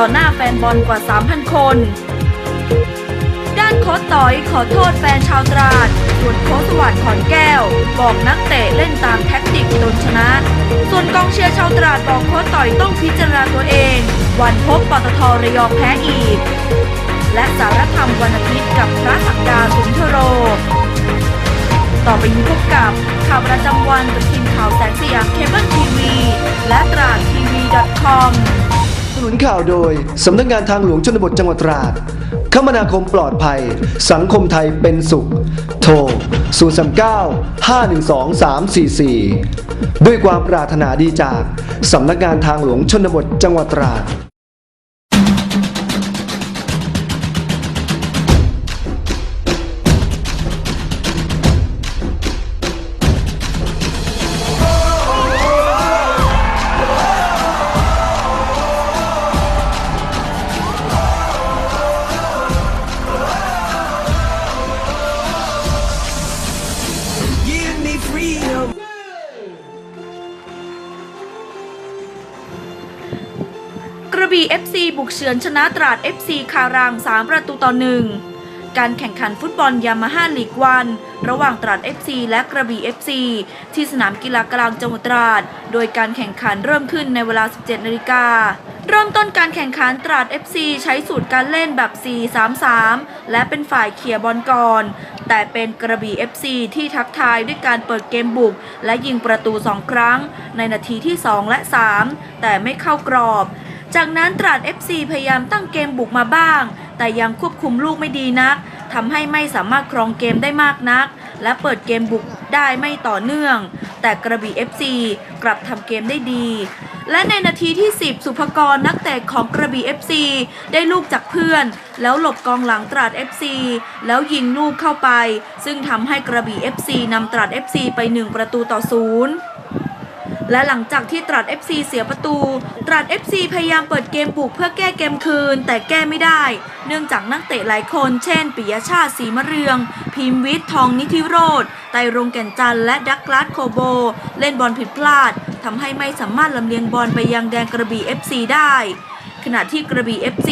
ต่อหน้าแฟนบอลกว่า 3,000 คน ด้านโค้ชต่อยขอโทษแฟนชาวตราด ส่วนโค้ชสวัสดิ์ขอนแก้ว บอกนักเตะเล่นตามแท็กติกจนชนะ ส่วนกองเชียร์ชาวตราดบอกโค้ชต่อยต้องพิจารณาตัวเอง วันพบปตทระยองแพ้อีก และสารธรรมวันอาทิตย์กับพระศักดาสุนทโร ต่อไปนี้พบกับข่าวประจำวันกับทีมข่าวแสงสยามเคเบิลทีวีและตราดทีวี .com สนุนข่าวโดย สำนักงานทางหลวงชนบทจังหวัดตราด คมนาคมปลอดภัย สังคมไทยเป็นสุข โทร 039 512 344 ด้วยความปรารถนาดีจาก สำนักงานทางหลวงชนบทจังหวัดตราด เฉือนชนะตราด FC คารัง 3 ประตูต่อหนึ่งการแข่งขันฟุตบอลยามาฮ่าลีกวัน ระหว่างตราด FC และกระบี่ FC ที่สนามกีฬากลางจังหวัดตราด โดยการแข่งขันเริ่มขึ้นในเวลา 17 นาฬิกา เริ่มต้นการแข่งขันตราด FC ใช้สูตรการเล่นแบบ 4-3-3 และเป็นฝ่ายเคลียบอลก่อน แต่เป็นกระบี่ FC ที่ทักทายด้วยการเปิดเกมบุก และยิงประตู 2 ครั้ง ในนาทีที่ 2 และ 3 แต่ไม่เข้ากรอบ จากนั้นตราด FC พยายามตั้งเกมบุกมาบ้าง แต่ยังควบคุมลูกไม่ดีนักทำให้ไม่สามารถครองเกมได้มากนัก และเปิดเกมบุกได้ไม่ต่อเนื่อง แต่กระบี่ FC กลับทำเกมได้ดี และในนาทีที่ 10 สุภกรนักเตะของกระบี่ FC ได้ลูกจากเพื่อน แล้วหลบกองหลังตราด FC แล้วยิงลูกเข้าไป ซึ่งทำให้กระบี่ FC นำตราด FC ไป 1 ประตูต่อศูนย์ และหลังจากที่ตรัส FC เสียประตู ตรัส FC พยายามเปิดเกมบุกเพื่อแก้เกมคืน แต่แก้ไม่ได้ เนื่องจากนักเตะหลายคน เช่นปิยชาติสีมะเรือง พิมพ์วิทย์ทองนิธิโรธไตรรงแก่นจันทร์และดักลาสโคโบ เล่นบอลผิดพลาดทำให้ไม่สามารถลำเลียงบอลไปยังแดนกระบี่ FC ได้ ขณะที่กระบี่ FC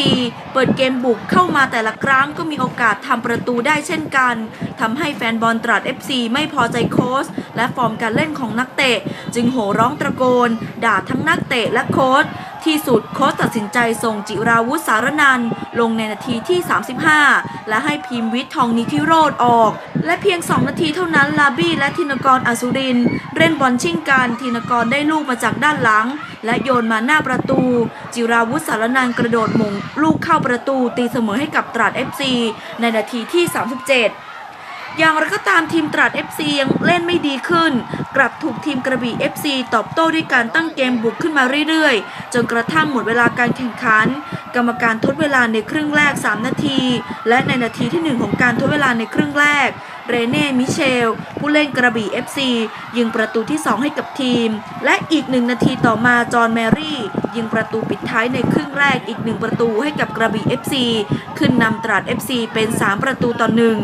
เปิดเกมบุกเข้ามาแต่ละครั้งก็มีโอกาสทำประตูได้เช่นกันทำให้แฟนบอลตราด FC ไม่พอใจโค้ชและฟอร์มการเล่นของนักเตะ จึงโห่ร้องตะโกน ด่าทั้งนักเตะและโค้ชที่สุดโค้ชตัดสินใจส่งจิราวุธสารนันลงในนาทีที่ 35 และให้พิมพ์วิทย์ทองนิธิโรธออก และเพียง 2 นาทีเท่านั้นลาบี้และธินกรอสุรินเล่นบอลชิงกันธินกรได้ลูกมาจากด้านหลัง และโยนมาหน้าประตู จิราวุธสารนันกระโดดมงลูกเข้าประตูตีเสมอให้กับตราด FC ในนาทีที่ 37อย่างไรก็ตามทีมตราด FC ยังเล่นไม่ดีขึ้น กลับถูกทีมกระบี่ FC ตอบโต้ด้วยการตั้งเกมบุกขึ้นมาเรื่อยๆ จนกระทั่งหมดเวลาการแข่งขัน กรรมการทดเวลาในครึ่งแรก 3 นาที และในนาทีที่ 1 ของการทดเวลาในครึ่งแรก เรเน่ มิเชล ผู้เล่นกระบี่ FC ยิงประตูที่ 2 ให้กับทีม และอีกหนึ่งนาทีต่อมา จอห์นแมรี่ ยิงประตูปิดท้ายในครึ่งแรกอีกหนึ่งประตูให้กับกระบี่ FC ขึ้นนำตราด FC เป็น 3 ประตูต่อหนึ่ง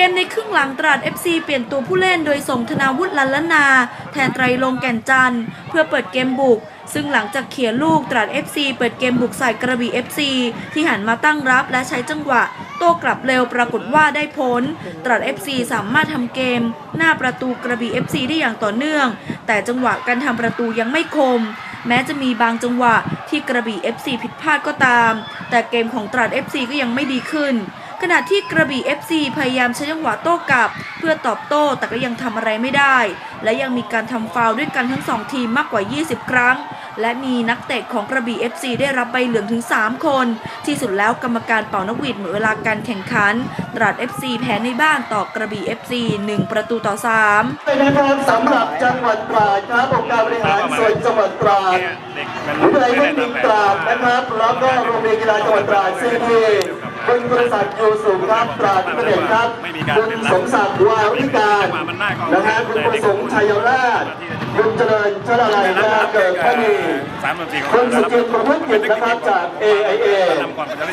เกมในครึ่งหลังตราด FC เปลี่ยนตัวผู้เล่นโดยส่งธนาวุฒิลันลนา แทนไตรลงแก่นจันทร์เพื่อเปิดเกมบุก ซึ่งหลังจากเขียนลูกตราด FC เปิดเกมบุกใส่กระบี่ FC ที่หันมาตั้งรับและใช้จังหวะ โต้กลับเร็วปรากฏว่าได้ผลตราด FC สามารถทำเกม หน้าประตูกระบี่ FC ได้อย่างต่อเนื่อง แต่จังหวะการทำประตูยังไม่คม แม้จะมีบางจังหวะที่กระบี่ FC ผิดพลาดก็ตาม แต่เกมของตราด FC ก็ยังไม่ดีขึ้น ขณะที่กระบี่ FC พยายามใช้จังหวะโต้กลับ เพื่อตอบโต้แต่ก็ยังทำอะไรไม่ได้ และยังมีการทำฟาวล์ด้วยกันทั้งสองทีมมากกว่า 20 ครั้ง และมีนักเตะของกระบี่ FC ได้รับใบเหลืองถึง 3 คน ที่สุดแล้วกรรมการเป่านกหวีดหมดเวลาการแข่งขัน ตราด FC แพ้ในบ้านต่อกระบี่ FC 1 ประตูต่อ3เลยนะครับสำหรับจังหวัดตราดครับองค์การบริหารส่วนจังหวัดตราดวิทยาลัยเทคนิคตราดนะครับแล้วก็โรงเรียนกีฬาจังหวัดตราดซีที คุณบริษัทโยสุครับตราดพิเดชครับคุณสมศักดิ์วาวิการนะฮะคุณประสงค์ชัยราชคุณเจริญชลาลัยนะเกิดพนีสามนาทีของคุณสุเราจิตประพฤติกิจนะครับจาก AIA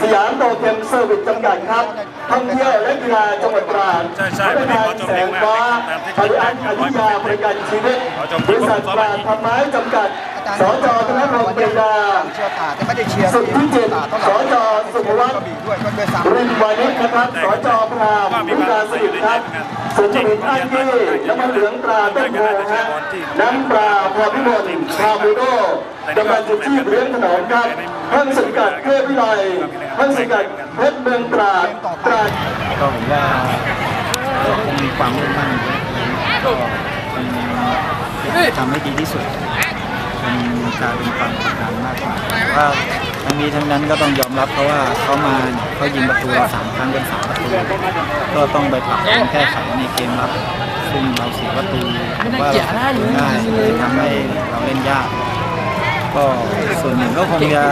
สยามโตเค็มเซอร์วิสจำกัดครับท่องเที่ยวและกีฬาจังหวัดตราดใช่ใช่พนักงานแสงฟ้าวันนี้ขอชมบริอันอยุธยาบริการชีวิตบริษัทตราดทำไม้จำกัด สจธนรงค์ปรีดาเชียร์ตาแต่ไม่ได้เชียร์สุดที่เจ็ดตาเท่าไหสร่จสุภวัฒน์กระบี่ด้วยก็ด้วยซ้ำรินวานิชนะครับสจพรามวิกาสนิทครับสุนทรินอันกี้น้ำมันเหลืองตราต้นโพฮะน้ำปลาพรพิมลพาบูโดกำลังจุดชีพเลี้ยงถนนครับห้างสังกัดเทพวิไลห้างสังกัดเพชรเมืองตราดตราดก็ผมว่าก็คงมีความมุ่งมั่นก็คงทำให้ดีที่สุด เป็นการเป็นความกดดันมากกว่าว่าทั้งนี้ทั้งนั้นก็ต้องยอมรับเพราะว่าเขามาเขายิงประตูเราสามครั้งเป็นสามประตูก็ต้องไปปรับปรุงแก้ไขในเกมรับซึ่งเราเสียประตูว่าเราง่ายเลยทำให้เราเล่นยาก ก็ส่วนหนึ่งก็คงจะ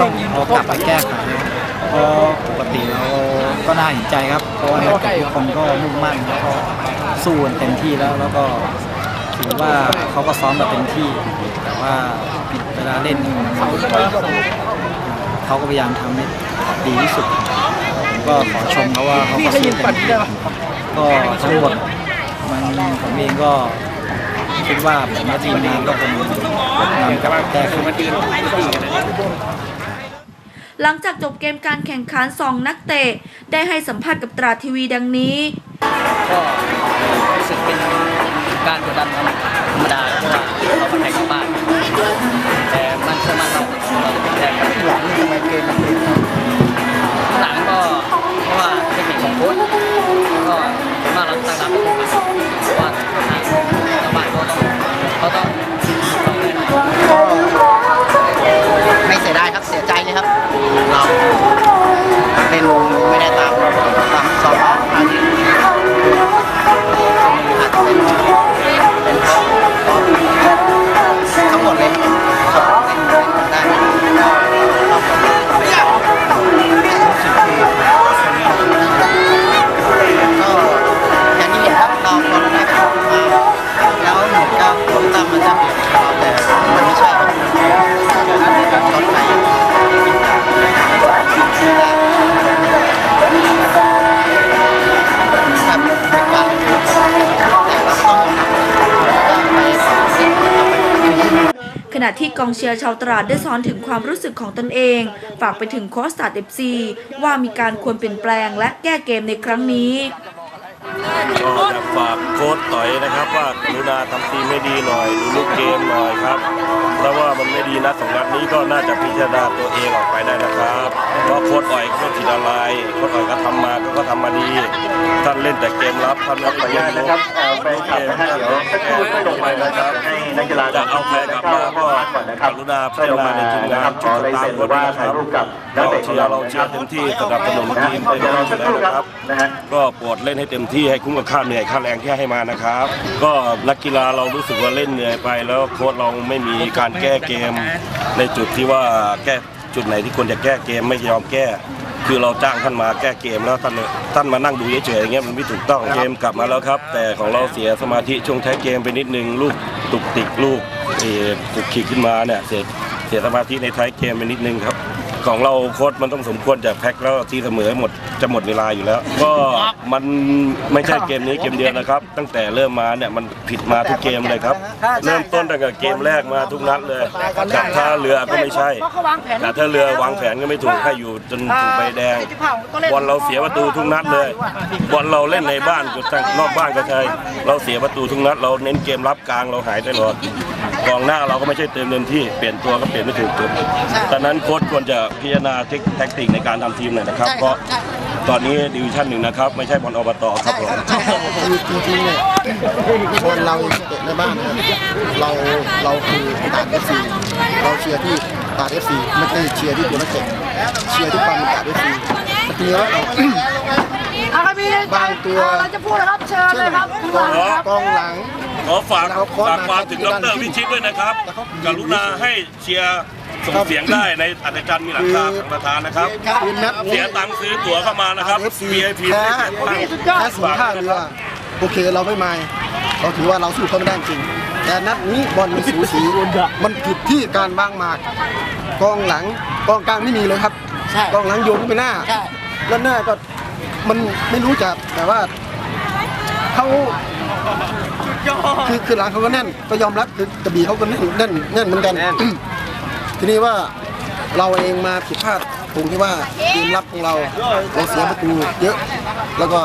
ต้องเอากลับไปแก้ไขเพราะปกติเราก็น่าเห็นใจครับเพราะว่านักเตะทุกคนก็มุ่งมั่นแล้วก็สู้เต็มที่แล้วแล้วก็ ถือว่าเขาก็ซ้อมมาเต็มที่ แต่ว่าเวลาเล่นเขาเขาก็พยายามทำให้ดีที่สุดผมก็ขอชมเขาว่าเขาก็สู้เต็มที่ก็ทั้งหมดมันผมเองก็คิดว่าผมและทีมงานก็คงนำกลับไปแก้ไขหลังจากจบเกมการแข่งขันสองนักเตะ ได้ให้สัมภาษณ์กับตราทีวีดังนี้ก็ การกดดันธรรมดาเพราะว่าเรามาแข่งกับบ้านแต่มันเชื่อมั่นเราเราจะแข่งหลังนี่ทำไมเกมหลังก็เพราะว่าเทคนิคของโค้ชก็ส่วนมาเราตั้งรับเป็นหลักเพราะว่าทางชาวบ้านเขาต้องเขาต้องไม่เสียดายครับเสียใจเลยครับเรา องเชียร์ชาวตราดได้สอนถึงความรู้สึกของตนเอง ฝากไปถึงโค้ชตราดเอฟซีว่ามีการควรเปลี่ยนแปลงและแก้เกมในครั้งนี้ก็จะฝากโค้ชต่อยนะครับว่ากรุณาทำทีมให้ดีหน่อยดูลูกเกมหน่อยครับเพราะว่ามันไม่ดีนะสองนัดนี้ก็น่าจะพิจารณาตัวเองออกไปได้นะครับเพราะโค้ชอ่อยโค้ชจิตอะไรโค้ชอ่อยก็ทำมาก็ก็ทำมาดีท่านเล่นแต่เกมรับท่านไม่ขออนุญาตนะครับเอ่อแฟนคลับนะฮะเดี๋ยวสักครู่ไม่ลงไปนะครับให้ นักกีฬาจะเอาใครกลับมาก็ก่อนนะครับกรุณาพิจารณาในทีมงานขอลายเซ็นหรือว่าถ่ายรูปกับนักเราเตะขเชีองยเราร์เราเชียร์เต็มที่สนับสนุนทีมเดี๋ยวเราสักครู่คนะครัรับบนะฮะก็โปรดเล่นให้เต็มที่ให้คุ้มกับค่าเหนื่อยค่าแรงที่ให้มานะครับ ก็นักกีฬาเรารู้สึกว่าเล่นเหนื่อยไป แล้วโค้ชเราไม่มีการแก้เกมในจุดที่ว่าแก้ จุดไหนที่ควรจะแก้เกมไม่ยอมแก้ คือเราจ้างท่านมาแก้เกมแล้วท่านท่านมานั่งดูเฉยๆอย่างเงี้ยมันไม่ถูกต้องเกมกลับมาแล้วครับ แต่ของเราเสียสมาธิช่วงท้ายเกมไปนิดนึงลูกตุกติกลูกเอ่อตุกขีดขึ้นมาเนี่ยเสียเสียสมาธิในท้ายเกมไปนิดนึงครับ ของเราโค้ชมันต้องสมควรจะแพ็คแล้วที่เสมอหมดจะหมดเวลาอยู่แล้ว ก็มันไม่ใช่เกมนี้เกมเดียวนะครับ ตั้งแต่เริ่มมาเนี่ยมันผิดมาทุกเกมเลยครับ เริ่มต้นตั้งแต่เกมแรกมาทุกนัดเลยกับท่าเรือก็ไม่ใช่แต่ถ้าเรือวางแผนก็ไม่ถูกให้อยู่จนถูกใบแดงบอลเราเสียประตูทุกนัดเลยบอลเราเล่นในบ้านก็ตั้งนอกบ้านก็ใช่เราเสียประตูทุกนัด เราเน้นเกมรับกลางเราหายตลอด กองหน้าเราก็ไม่ใช่เต็มเต็มที่เปลี่ยนตัวก็เปลี่ยนไม่ถูกจุดดังนั้นโค้ชควรจะพิจารณาเทคแท็กติกในการทำทีมหน่อยนะครับ เพราะตอนนี้ดิวิชั่นหนึ่งนะครับ ไม่ใช่บอลอบตครับผมคือจริงๆเนี่ยคนเราเตะในบ้านเนี่ยเราเราคือตาดเอฟซีเราเชียร์ที่ตาดเอฟซีไม่ใช่เชียร์ที่ตัวนักเตะเชียร์ที่ความเป็นตาดเอฟซีทีนี้แล้วบางตัวเราจะพูดนะครับเชิญเลยครับคุณหลังครับกองหลัง ขอฝากแล้วโค้ชฝากความมาถึงที่ดด้านรวิชิตด้วยนะครับแล้วเขากรุณาให้เชียร์ส่งเสียงได้ในอัตจันทร์มีหลังคาทางประธานนะครับคือนัดเสียตังค์ซื้อตั๋วเข้ามานะครับเอฟซี VIP แพ้ได้แพ้สีท่าเรือโอเคเราไม่มายเราถือว่าเราสู้เขาไม่ได้จริง แต่นัดนี้บอลมันสูสีมันผิดที่การบ้างหมากกองหลังกองกลางไม่มีเลยครับใช่กองหลังโยนขึ้นไปหน้าใช่แล้วหน้าก็มันไม่รู้จักแต่ว่าเขา คือคือหลังเขาก็แน่นก็ยอมรับคือกระบี่เขาก็แน่นแน่นแน่นเหมือนกันทีนี้ว่าเราเองมาผิดพลาดตรงที่ว่าเกมรับของเราเราเสียประตูเยอะ แล้วก็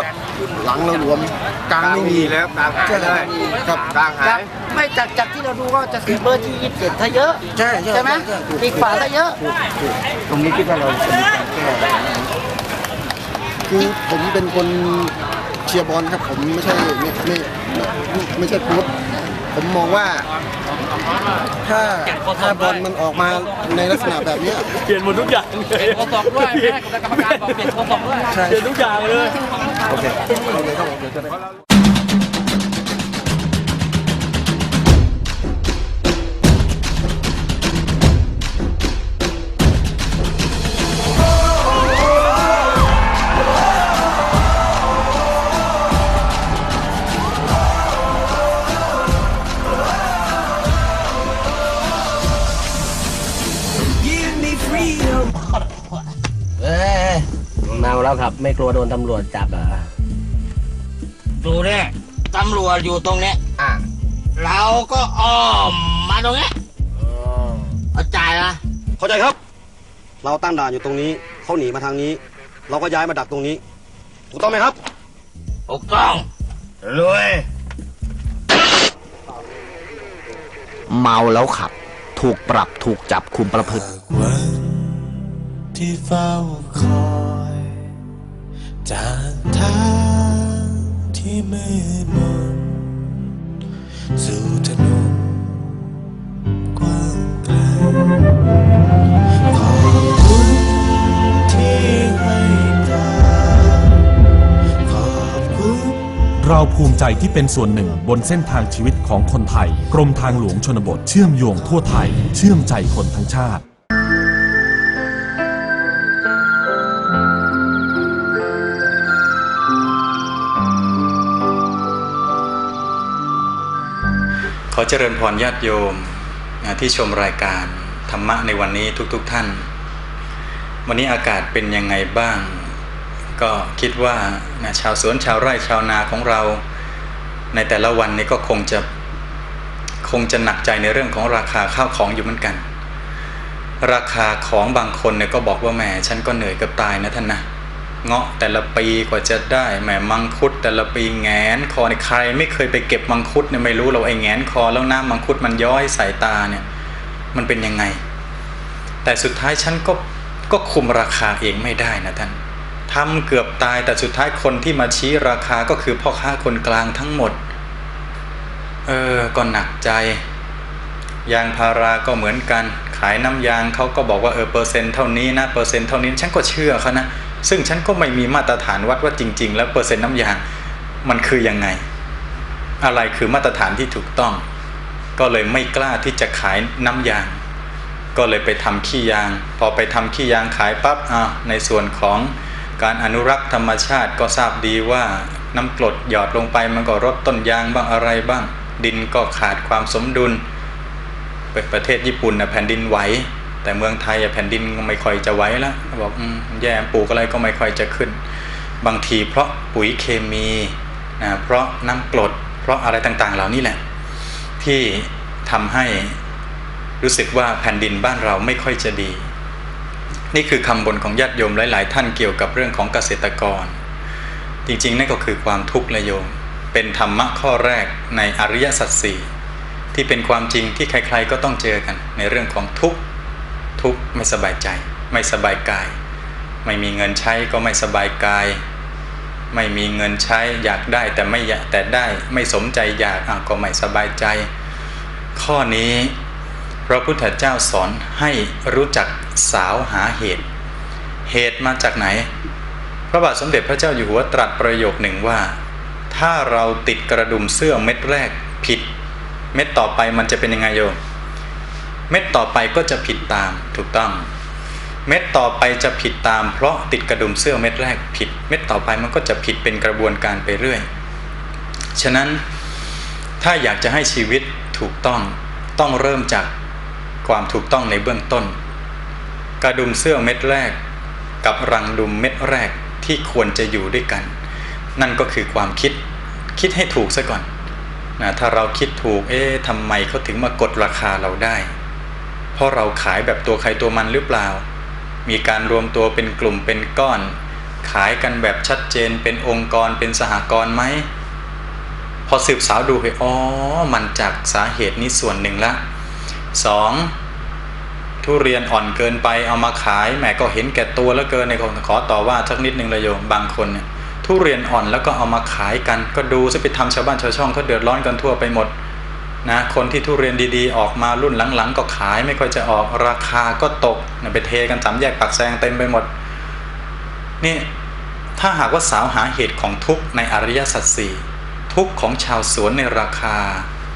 หลังเราหลวมกลางไม่มีแล้วกลางหายเลยครับกลางหาย ไม่จากจากที่เราดูก็จะเสียเบอร์ที่ยี่สิบเจ็ดถ้าเยอะ ใช่ใช่ใช่ไหมปีกขวาถ้าเยอะ ตรงนี้คิดว่าเราจะมีการแก้คือผมเป็นคน เชียร์บอลครับผมไม่ใช่ไม่ไม่ไม่ไม่ใช่โค้ชผมมองว่าถ้าถ้าบอลมันออกมาในลักษณะแบบเนี้ยเปลี่ยนหมดทุกอย่างเลยโคศกด้วยแม่กับกรรมการบอกเปลี่ยนโคศกด้วยใช่เปลี่ยนทุกอย่างเลยโอเค แล้วครับ ไม่กลัวโดนตำรวจจับเหรอะดูเนี่ยตำรวจอยู่ตรงเนี้ยอะเราก็อ้อมมาตรงเนี้ยเข้าใจนะเข้าใจครับ เราตั้งด่านอยู่ตรงนี้เขาหนีมาทางนี้ เราก็ย้ายมาดักตรงนี้ ถูกต้องไหมครับถูกต้องรวยเมาแล้วขับ ถูกปรับถูกจับคุมประพฤติวันที่เฝ้าคอย จากทางที่มืดมนสู่ถนนกว้างไกลขอบคุณที่ให้ทางขอบคุณเราภูมิใจที่เป็นส่วนหนึ่งบนเส้นทางชีวิตของคนไทย กรมทางหลวงชนบทเชื่อมโยงทั่วไทย เชื่อมใจคนทั้งชาติ ขอเจริญพรญาติโยมที่ชมรายการธรรมะในวันนี้ทุกๆทท่าน วันนี้อากาศเป็นยังไงบ้าง ก็คิดว่านะชาวสวนชาวไร่ชาวนาของเรา ในแต่ละวันนี้ก็คงจะคงจะหนักใจในเรื่องของราคาข้าวของอยู่เหมือนกัน ราคาของบางคนเนี่ยก็บอกว่าแหมฉันก็เหนื่อยกับตายนะท่านนะ เงาะแต่ละปีกว่าจะได้แหมมังคุด แต่ละปีแงนคอในใคร ไม่เคยไปเก็บมังคุดเนี่ยไม่รู้เราไอ้แงนคอแล้วน้ำมังคุดมันย้อยใส่ตาเนี่ยมันเป็นยังไง แต่สุดท้ายฉันก็ก็คุมราคาเองไม่ได้นะท่านทำเกือบตายแต่สุดท้ายคนที่มาชี้ราคาก็คือพ่อค้าคนกลางทั้งหมด เออก็หนักใจ ยางพาราก็เหมือนกัน ขายน้ำยางเขาก็บอกว่าเออเปอร์เซ็นต์เท่านี้นะเปอร์เซ็นต์เท่านี้ฉันก็เชื่อเขานะ ซึ่งฉันก็ไม่มีมาตรฐานวัดว่าจริง ๆ แล้วเปอร์เซ็นต์น้ำยางมันคือยังไง อะไรคือมาตรฐานที่ถูกต้อง ก็เลยไม่กล้าที่จะขายน้ำยาง ก็เลยไปทำขี้ยาง พอไปทำขี้ยางขายปั๊บอ่าในส่วนของการอนุรักษ์ธรรมชาติก็ทราบดีว่าน้ำกรดหยอดลงไปมันก็รดต้นยางบ้างอะไรบ้าง ดินก็ขาดความสมดุลประเทศญี่ปุ่นนะแผ่นดินไหว แต่เมืองไทยแผ่นดินก็ไม่ค่อยจะไวแล้วบอกอแย่ปลูกอะไรก็ไม่ค่อยจะขึ้น บางทีเพราะปุ๋ยเคมีนะเพราะน้ำกรดเพราะอะไรต่างๆ เหล่านี้แหละ ที่ทำให้รู้สึกว่าแผ่นดินบ้านเราไม่ค่อยจะดี นี่คือคำบ่นของญาติโยมหลาย ๆ ท่านเกี่ยวกับเรื่องของเกษตรกร จริงๆนั่นก็คือความทุกข์ละโยม เป็นธรรมะข้อแรกในอริยสัจสี่ที่เป็นความจริงที่ใคร ๆ ก็ต้องเจอกันในเรื่องของทุกข์ ทุกข์ไม่สบายใจ ไม่สบายกาย ไม่มีเงินใช้ก็ไม่สบายกาย ไม่มีเงินใช้อยากได้แต่ไม่แต่ได้ไม่สมใจอยากก็ไม่สบายใจ ข้อนี้พระพุทธเจ้าสอนให้รู้จักสาวหาเหตุ เหตุมาจากไหน พระบาทสมเด็จพระเจ้าอยู่หัวตรัสประโยคหนึ่งว่า ถ้าเราติดกระดุมเสื้อเม็ดแรกผิด เม็ดต่อไปมันจะเป็นยังไงโยม เม็ดต่อไปก็จะผิดตามถูกต้อง เม็ดต่อไปจะผิดตาม เพราะติดกระดุมเสื้อเม็ดแรกผิด เม็ดต่อไปมันก็จะผิดเป็นกระบวนการไปเรื่อย ฉะนั้นถ้าอยากจะให้ชีวิตถูกต้องต้องเริ่มจากความถูกต้องในเบื้องต้น กระดุมเสื้อเม็ดแรก กับรังดุมเม็ดแรกที่ควรจะอยู่ด้วยกัน นั่นก็คือความคิดคิดให้ถูกซะก่อนนะถ้าเราคิดถูกเอ๊ะทำไมเขาถึงมากดราคาเราได้ เพราะเราขายแบบตัวใครตัวมันหรือเปล่า มีการรวมตัวเป็นกลุ่มเป็นก้อน ขายกันแบบชัดเจนเป็นองค์กรเป็นสหกรณ์ไหมพอสืบสาวดูเฮ้ยอ๋อมันจากสาเหตุนี้ส่วนหนึ่งละสองทุเรียนอ่อนเกินไปเอามาขายแหมก็เห็นแก่ตัวแล้วเกินในคนขอต่อว่าสักนิดหนึ่งเลยโยมบางคนเนี่ยทุเรียนอ่อนแล้วก็เอามาขายกัน ก็ดูจะไปทำชาวบ้านชาวช่องเขาเดือดร้อนกันทั่วไปหมด นะคนที่ทุเรียนดีๆ ออกมารุ่นหลังๆ ก็ขายไม่ค่อยจะออกราคาก็ตกนะไปเทกันสามแยกปากแซงเต็มไปหมดนี่ถ้าหากว่าสาวหาเหตุของทุกข์ในอริยสัจสี่ทุกข์ของชาวสวนในราคา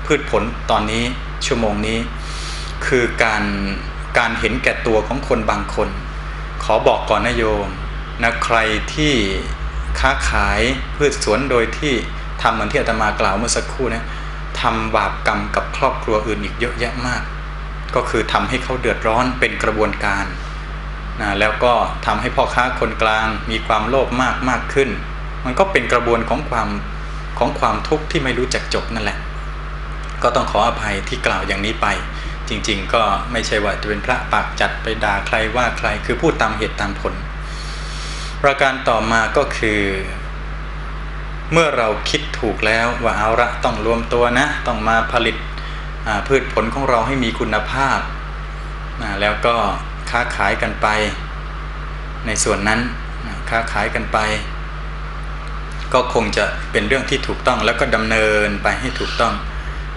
พืชผลตอนนี้ชั่วโมงนี้ คือการการเห็นแก่ตัวของคนบางคน ขอบอกก่อนนะโยมนะใครที่ค้าขายพืชสวนโดยที่ทำเหมือนที่อาตมากล่าวเมื่อสักครู่นะ ทำบาปกรรมกับครอบครัวอื่นอีกเยอะแยะมาก ก็คือทำให้เขาเดือดร้อนเป็นกระบวนการนะแล้วก็ทำให้พ่อค้าคนกลางมีความโลภมากมากขึ้น มันก็เป็นกระบวนของความของความทุกข์ที่ไม่รู้จักจบนั่นแหละ ก็ต้องขออภัยที่กล่าวอย่างนี้ไป จริงๆ ก็ไม่ใช่ว่าจะเป็นพระปากจัดไปด่าใครว่าใครคือพูดตามเหตุตามผล ประการต่อมาก็คือ เมื่อเราคิดถูกแล้วว่าเอาละต้องรวมตัวนะ ต้องมาผลิตพืชผลของเราให้มีคุณภาพ แล้วก็ค้าขายกันไป ในส่วนนั้นค้าขายกันไป ก็คงจะเป็นเรื่องที่ถูกต้องแล้วก็ดำเนินไปให้ถูกต้อง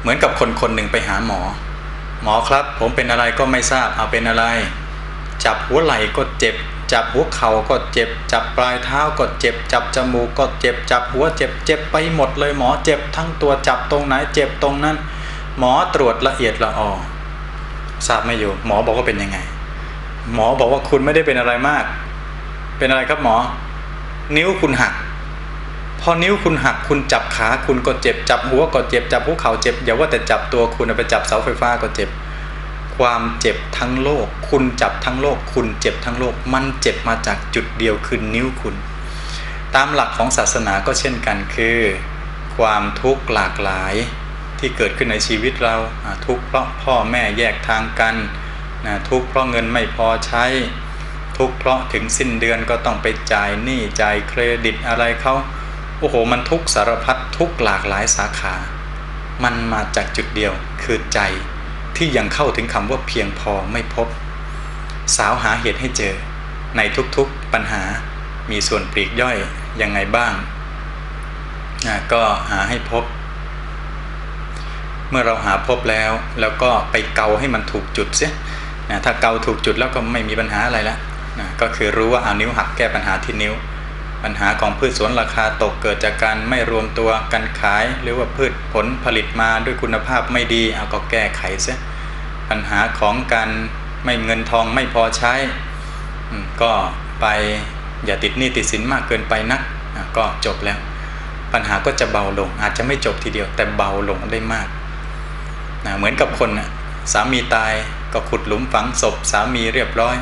เหมือนกับคนคนหนึ่งไปหาหมอ หมอครับ ผมเป็นอะไรก็ไม่ทราบเอาเป็นอะไร จับหัวไหล่ก็เจ็บ จับหัวเข่าก็เจ็บ จับปลายเท้าก็เจ็บ จับจมูกก็เจ็บ จับหัวเจ็บ เจ็บไปหมดเลยหมอเจ็บทั้งตัวจับตรงไหนเจ็บตรงนั้น หมอตรวจละเอียดละออทราบไหมอยู่ หมอบอกว่าเป็นยังไง หมอบอกว่าคุณไม่ได้เป็นอะไรมาก เป็นอะไรครับหมอ นิ้วคุณหัก พอนิ้วคุณหักคุณจับขาคุณก็เจ็บ จับหัวก็เจ็บ จับหัวเข่าเจ็บอย่าว่าแต่จับตัวคุณไปจับเสาไฟฟ้าก็เจ็บ ความเจ็บทั้งโลก คุณจับทั้งโลก คุณเจ็บทั้งโลก มันเจ็บมาจากจุดเดียวคือนิ้วคุณ ตามหลักของศาสนาก็เช่นกันคือ ความทุกข์หลากหลายที่เกิดขึ้นในชีวิตเราทุกข์เพราะพ่อแม่แยกทางกันนะทุกข์เพราะเงินไม่พอใช้ ทุกข์เพราะถึงสิ้นเดือนก็ต้องไปจ่ายหนี้จ่ายเครดิตอะไรเขาโอ้โหมันทุกข์สารพัดทุกข์หลากหลายสาขา มันมาจากจุดเดียวคือใจ ที่ยังเข้าถึงคำว่าเพียงพอไม่พบ สาวหาเหตุให้เจอ ในทุกๆปัญหามีส่วนปลีกย่อยยังไงบ้าง ก็หาให้พบ เมื่อเราหาพบแล้ว แล้วก็ไปเกาให้มันถูกจุดเสียนะถ้าเกาถูกจุดแล้วก็ไม่มีปัญหาอะไรแล้วนะก็คือรู้ว่าเอานิ้วหักแก้ปัญหาที่นิ้ว ปัญหาของพืชสวนราคาตกเกิดจากการไม่รวมตัวกันขาย หรือว่าพืชผลผลิตมาด้วยคุณภาพไม่ดีเอาก็แก้ไขเสียปัญหาของการไม่เงินทองไม่พอใช้ก็ไปอย่าติดหนี้ติดสินมากเกินไปนักก็จบแล้ว ปัญหาก็จะเบาลง อาจจะไม่จบทีเดียวแต่เบาลงได้มากนะเหมือนกับคนนะสามีตายก็ขุดหลุมฝังศพสามีเรียบร้อย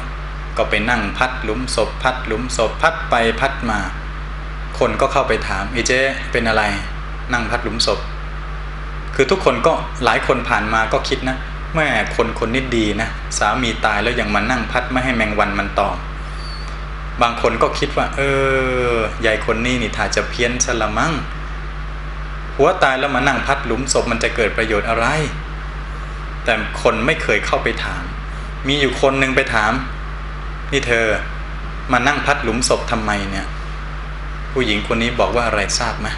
ก็ไปนั่งพัดหลุมศพพัดหลุมศพพัดไปพัดมา คนก็เข้าไปถามไอ้เจ๊เป็นอะไร นั่งพัดหลุมศพ คือทุกคนก็หลายคนผ่านมาก็คิดนะแม่คนคนนี้ดีนะสามีตายแล้วยังมานั่งพัดไม่ให้แมงวันมันตอมบางคนก็คิดว่า เออยายคนนี้นี่ถ้าจะเพี้ยนซะละมั้งหัวตายแล้วมานั่งพัดหลุมศพมันจะเกิดประโยชน์อะไร แต่คนไม่เคยเข้าไปถาม มีอยู่คนหนึ่งไปถาม นี่เธอมานั่งพัดหลุมศพทำไมเนี่ย ผู้หญิงคนนี้บอกว่าอะไรทราบไหม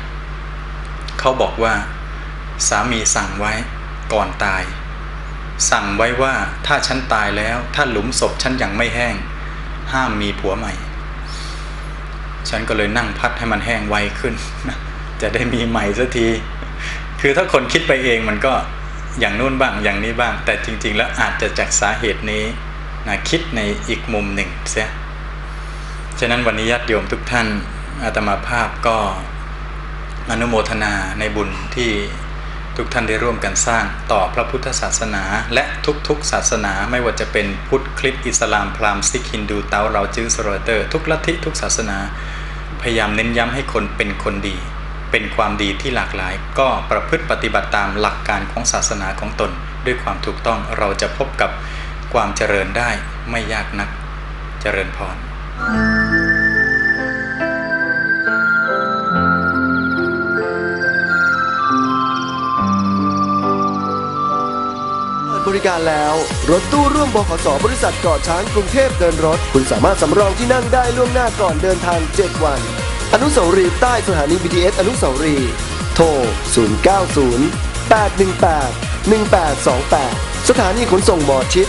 เขาบอกว่า สามีสั่งไว้ก่อนตาย สั่งไว้ว่าถ้าฉันตายแล้ว ถ้าหลุมศพฉันยังไม่แห้ง ห้ามมีผัวใหม่ ฉันก็เลยนั่งพัดให้มันแห้งไวขึ้น จะได้มีใหม่สักที คือถ้าคนคิดไปเองมันก็อย่างนู้นบ้างอย่างนี้บ้าง แต่จริง ๆ แล้วอาจจะจากสาเหตุนี้ นะคิดในอีกมุมหนึ่งเสียฉะนั้นวันนี้ญาติโยมทุกท่านอาตมาภาพก็อนุโมทนาในบุญที่ทุกท่านได้ร่วมกันสร้างต่อพระพุทธศาสนา และทุกๆศาสนาไม่ว่าจะเป็นพุทธคริสต์อิสลามพราหมณ์ซิกฮินดูเตาเราจื้อสโรเตอร์ ทุกลัทธิทุกศาสนา พยายามเน้นย้ำให้คนเป็นคนดี เป็นความดีที่หลากหลาย ก็ประพฤติปฏิบัติตามหลักการของศาสนาของตน ด้วยความถูกต้องเราจะพบกับ ความเจริญได้ไม่ยากนัก เจริญพรเปิดบริการแล้ว รถตู้ร่วมบขสบริษัทเกาะช้างกรุงเทพเดินรถ คุณสามารถสำรองที่นั่งได้ล่วงหน้าก่อนเดินทาง 7 วัน อนุสาวรีย์ใต้สถานี BTS อนุสาวรีย์โทร 090 818 1828 สถานีขนส่งหมอชิด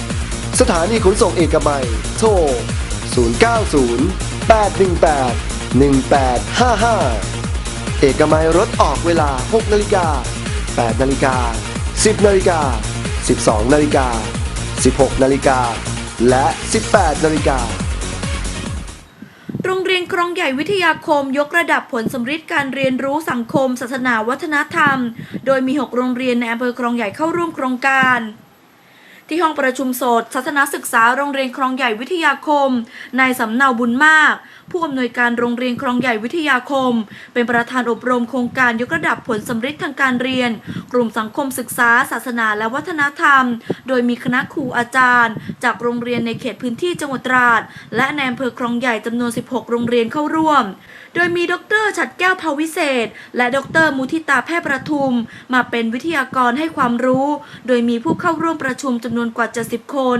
สถานีขนส่งเอกมัย โทร 090 818 1855 เอกมัยรถออกเวลา 6นาฬิกา8นาฬิกา10นาฬิกา12นาฬิกา16นาฬิกาและ 18นาฬิกาโรงเรียนครองใหญ่วิทยาคมยกระดับผลสำฤทธิ์การเรียนรู้สังคม ศาสนาวัฒนธรรม โดยมี 6 โรงเรียนในอำเภอครองใหญ่เข้าร่วมโครงการ ที่ห้องประชุมโสดศาสนาศึกษาโรงเรียนคลองใหญ่วิทยาคมนายสำเนาบุญมาก ผู้อำนวยการโรงเรียนครองใหญ่วิทยาคม เป็นประธานอบรมโครงการยกระดับผลสำฤทธิ์ทางการเรียน กลุ่มสังคมศึกษา ศาสนาและวัฒนธรรม โดยมีคณะครูอาจารย์ จากโรงเรียนในเขตพื้นที่จังหวัดตราด และในอำเภอครองใหญ่จำนวน 16 โรงเรียนเข้าร่วม โดยมีดรฉัดแก้วภาวิเศษ และดรมุทิตาแพทย์ประทุม มาเป็นวิทยากรให้ความรู้ โดยมีผู้เข้าร่วมประชุมจำนวนกว่า 70 คน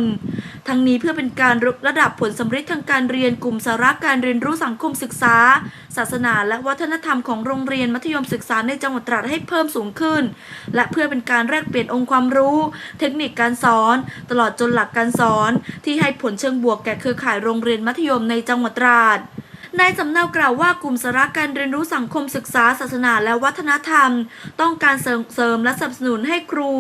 ทั้งนี้เพื่อเป็นการยกระดับผลสำเร็จทางการเรียนกลุ่มสาระการเรียนรู้สังคมศึกษา ศาสนา และวัฒนธรรมของโรงเรียนมัธยมศึกษาในจังหวัดตราดให้เพิ่มสูงขึ้น และเพื่อเป็นการแลกเปลี่ยนองค์ความรู้ เทคนิคการสอน ตลอดจนหลักการสอน ที่ให้ผลเชิงบวกแก่เครือข่ายโรงเรียนมัธยมในจังหวัดตราด นายสำเนากล่าวว่ากลุ่มสาระการเรียนรู้สังคมศึกษาศาสนาและวัฒนธรรม ต้องการเสริมเสริมและสนับสนุนให้ครู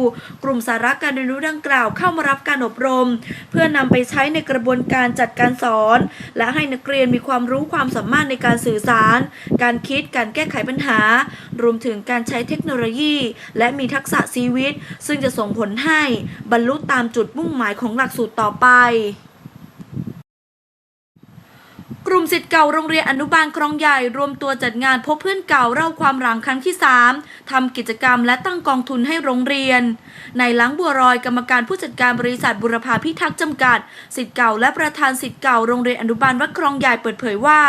กลุ่มสาระการเรียนรู้ดังกล่าวเข้ามารับการอบรม เพื่อนำไปใช้ในกระบวนการจัดการสอน และให้นักเรียนมีความรู้ความสามารถในการสื่อสาร การคิดการแก้ไขปัญหา รวมถึงการใช้เทคโนโลยี และมีทักษะชีวิต ซึ่งจะส่งผลให้บรรลุตามจุดมุ่งหมายของหลักสูตรต่อไป กลุ่มสิทธิ์เก่าโรงเรียนอนุบาลครองใหญ่รวมตัวจัดงานพบเพื่อนเก่าเล่าความหลังครั้งที่ 3ทำกิจกรรมและตั้งกองทุนให้โรงเรียน ในหลังบัวรอยกรรมการผู้จัดการบริษัทบุรพาพิทักษ์จำกัด สิทธิ์เก่าและประธานสิทธิ์เก่าโรงเรียนอนุบาลวัดครองใหญ่เปิดเผยว่า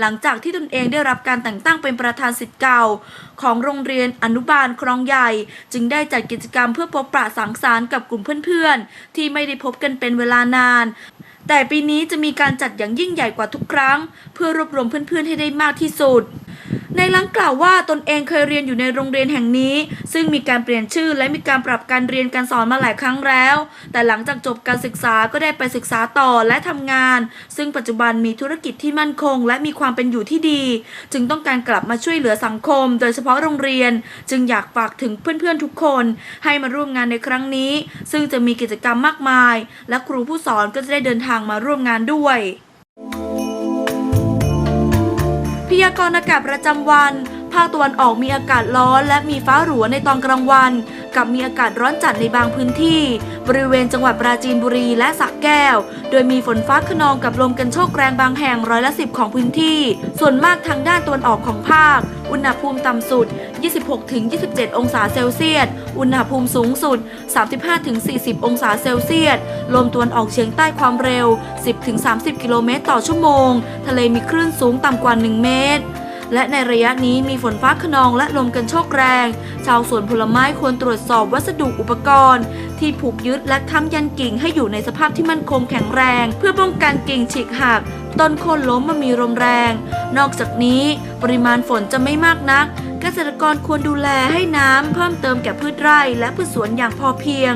หลังจากที่ตนเองได้รับการแต่งตั้งเป็นประธานสิทธิ์เก่า ของโรงเรียนอนุบาลครองใหญ่ จึงได้จัดกิจกรรมเพื่อพบปะสังสรรค์กับกลุ่มเพื่อนๆที่ไม่ได้พบกันเป็นเวลานาน แต่ปีนี้จะมีการจัดอย่างยิ่งใหญ่กว่าทุกครั้ง เพื่อรวบรวมเพื่อนๆให้ได้มากที่สุด ในหลังกล่าวว่าตนเองเคยเรียนอยู่ในโรงเรียนแห่งนี้ ซึ่งมีการเปลี่ยนชื่อและมีการปรับการเรียนการสอนมาหลายครั้งแล้ว แต่หลังจากจบการศึกษาก็ได้ไปศึกษาต่อและทำงาน ซึ่งปัจจุบันมีธุรกิจที่มั่นคง และมีความเป็นอยู่ที่ดี จึงต้องการกลับมาช่วยเหลือสังคม โดยเฉพาะโรงเรียน จึงอยากฝากถึงเพื่อนๆทุกคน ให้มาร่วมงานในครั้งนี้ ซึ่งจะมีกิจกรรมมากมาย และครูผู้สอนก็จะได้เดินทางมาร่วมงานด้วย พยากรณ์อากาศประจำวัน ภาคตะวันออกมีอากาศร้อนและมีฟ้าหลัวในตอนกลางวัน กับมีอากาศร้อนจัดในบางพื้นที่ บริเวณจังหวัดปราจีนบุรีและสระแก้ว โดยมีฝนฟ้าขนองกับลมกันโชกแรงบางแห่งร้อยละสิบของพื้นที่ ส่วนมากทางด้านตะวันออกของภาค อุณหภูมิต่ำสุด 26-27 องศาเซลเซียส อุณหภูมิสูงสุด 35-40 องศาเซลเซียส ลมตะวันออกเฉียงใต้ความเร็ว 10-30 กิโลเมตรต่อชั่วโมง ทะเลมีคลื่นสูงต่ำกว่า 1 เมตร และในระยะนี้มีฝนฟ้าขนองและลมกันโชกแรง ชาวสวนผลไม้ควรตรวจสอบวัสดุอุปกรณ์ ที่ผูกยึดและค้ำยันกิ่งให้อยู่ในสภาพที่มั่นคงแข็งแรง เพื่อป้องกันกิ่งฉีกหักต้นโค่นล้มมามีลมแรง นอกจากนี้ปริมาณฝนจะไม่มากนัก เกษตรกรควรดูแลให้น้ำเพิ่มเติมแก่พืชไร่และพืชสวนอย่างพอเพียง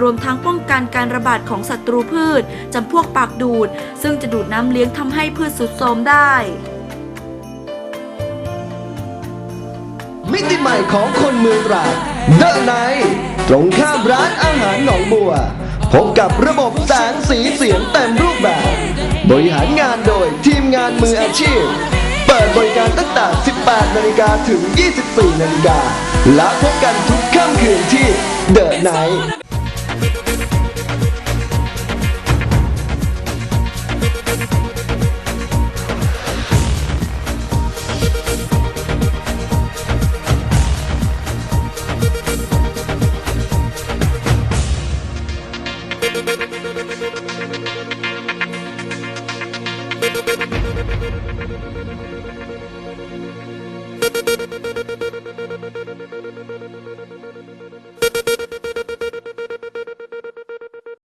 รวมทั้งป้องกันการระบาดของศัตรูพืชจำพวกปากดูด ซึ่งจะดูดน้ำเลี้ยงทำให้พืชสุดโทรมได้ มิติใหม่ของคนเมืองตราดเดินในตรงข้ามร้านอาหารหนองบัว พบกับระบบแสงสีเสียงเต็มรูปแบบ บริหารงานโดยทีมงานมืออาชีพ เปิดบริการตั้งแต่ 18 นาฬิกาถึง 24 นาฬิกา และพบกันทุกค่ำคืนที่เดินใน